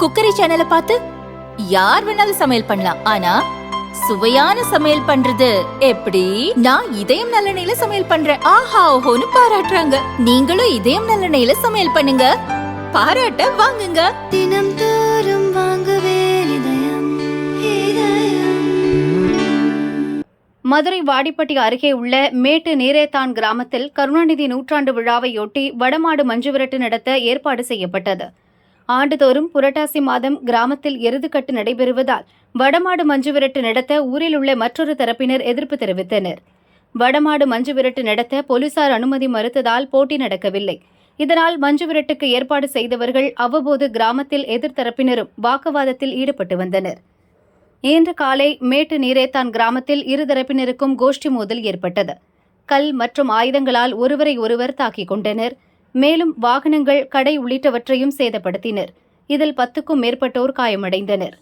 Cookery சேனலை பார்த்து யார் வேணாலும் சமையல் பண்ணலாம். ஆனா சுவையான சமையல் பண்றது எப்படி? நான் இதயம் நல்லெண்ணெயில சமையல் பண்றேன். ஆஹா ஓஹோன்னு பாராட்டுறாங்க. நீங்களும் இதயம் நல்லெண்ணெயில சமையல் பண்ணுங்க. பாராட்ட வாங்குங்க. தினம் தோறும் வாங்குவே இதயம் இதயம். மதுரை வாடிப்பட்டி அருகே உள்ள மேட்டு நீரேத்தான் கிராமத்தில் கருணாநிதி நூற்றாண்டு விழாவையொட்டி வடமாடு மஞ்சுவிரட்டு நடத்த ஏற்பாடு செய்யப்பட்டது. ஆண்டுதோறும் புரட்டாசி மாதம் கிராமத்தில் எருதுக்கட்டு நடைபெறுவதால் வடமாடு மஞ்சுவிரட்டு நடத்த ஊரில் உள்ள மற்றொரு தரப்பினர் எதிர்ப்பு தெரிவித்தனர். வடமாடு மஞ்சுவிரட்டு நடத்த போலீசார் அனுமதி மறுத்ததால் போட்டி நடக்கவில்லை. இதனால் மஞ்சுவிரட்டுக்கு ஏற்பாடு செய்தவர்கள் அவ்வப்போது கிராமத்தில் எதிர்த்தரப்பினரும் வாக்குவாதத்தில் ஈடுபட்டு வந்தனர். இன்று காலை மேட்டு நீரேத்தான் கிராமத்தில் இருதரப்பினருக்கும் கோஷ்டி மோதல் ஏற்பட்டது. கல் மற்றும் ஆயுதங்களால் ஒருவரை ஒருவர் தாக்கிக் கொண்டனர். மேலும் வாகனங்கள் கடை உள்ளிட்டவற்றையும் சேதப்படுத்தினர். இதில் பத்துக்கும் மேற்பட்டோர் காயமடைந்தனர்.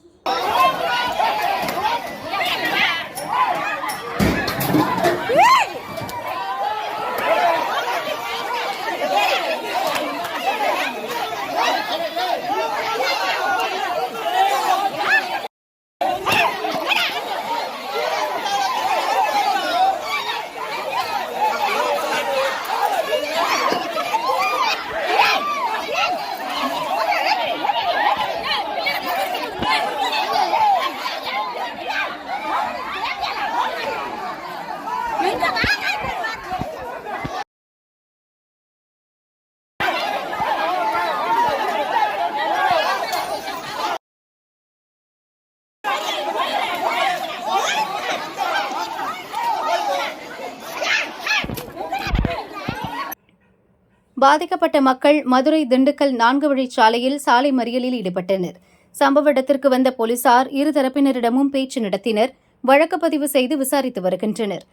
பாதிக்கப்பட்ட மக்கள் மதுரை திண்டுக்கல் நான்கு வழிச்சாலையில் சாலை மறியலில் ஈடுபட்டனர். சம்பவ இடத்திற்கு வந்த போலீசார் இருதரப்பினரிடமும் பேச்சு நடத்தினர் வழக்கு பதிவு செய்து விசாரித்து வருகின்றனர்.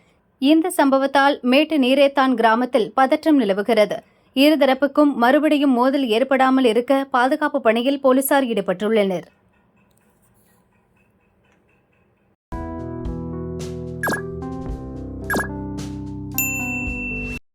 இந்த சம்பவத்தால் மேட்டு நீரேத்தான் கிராமத்தில் பதற்றம் நிலவுகிறது. இருதரப்புக்கும் மறுபடியும் மோதல் ஏற்படாமல் இருக்க பாதுகாப்பு பணியில் போலீசார் ஈடுபட்டுள்ளனர்.